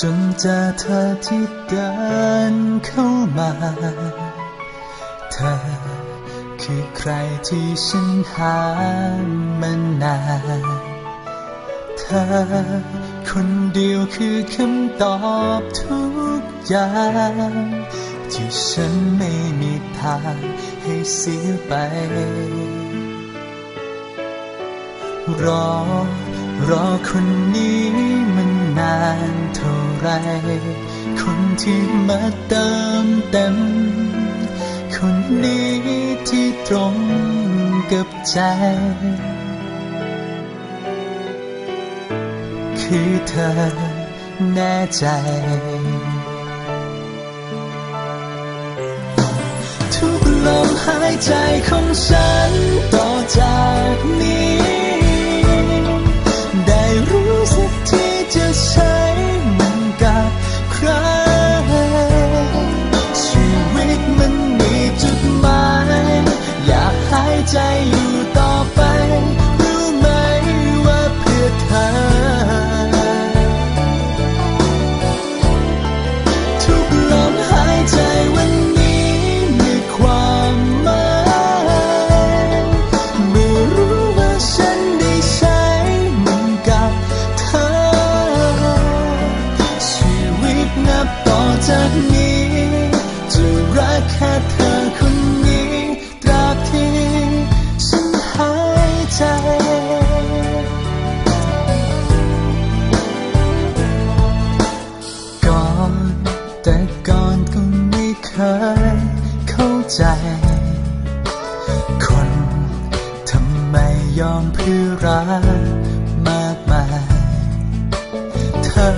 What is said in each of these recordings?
จนเจอเธอที่เดินเข้ามา เธอคือใครที่ฉันหามานานเธอคนเดียวคือคำตอบทุกอย่างที่ฉันไม่มีทางให้เสียไป รอ รอคนนี้มัน นานเท่าไร คนที่มาเติมเต็ม คนนี้ที่ตรงกับใจ คือเธอแน่ใจทุกลมหายใจของฉันต่อจากนี้ พื่อรักมากมาย เธอ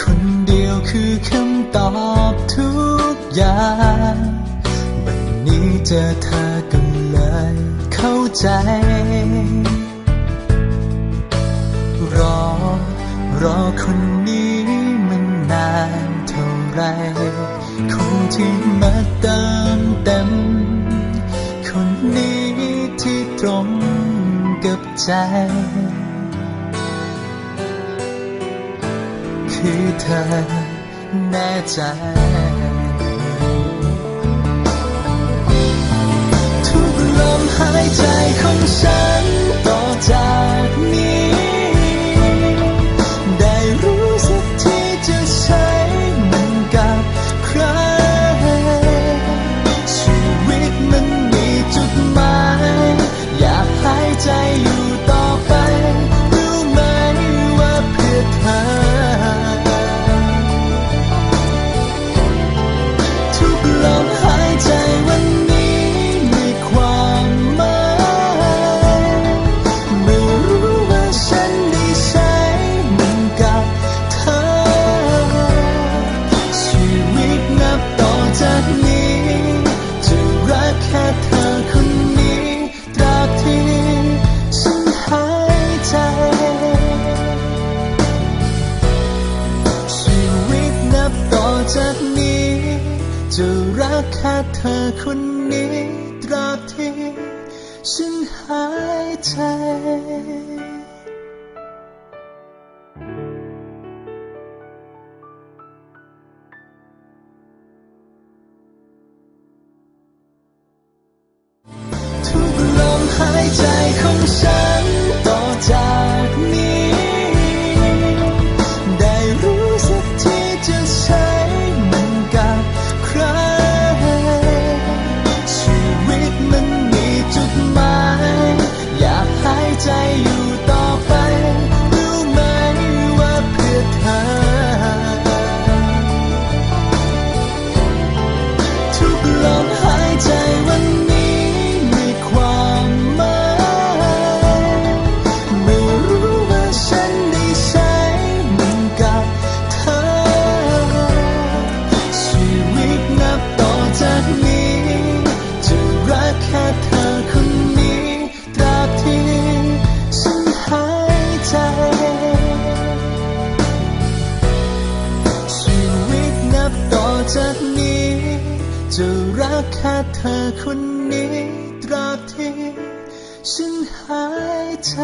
คนเดียวคือคำตอบทุกอย่าง วันนี้เจอเธอก็เลยเข้าใจ รอ รอคนนี้มันนานเท่าไรคนที่มาเติมเต็ม ใจ คือเธอแน่ใจทุกลมหายใจของฉัน เธอคนนี้ตราบที่ฉันหายใจทุกลมหายใจของฉัน แค่เธอคนนี้ตราบที่ฉันหายใจ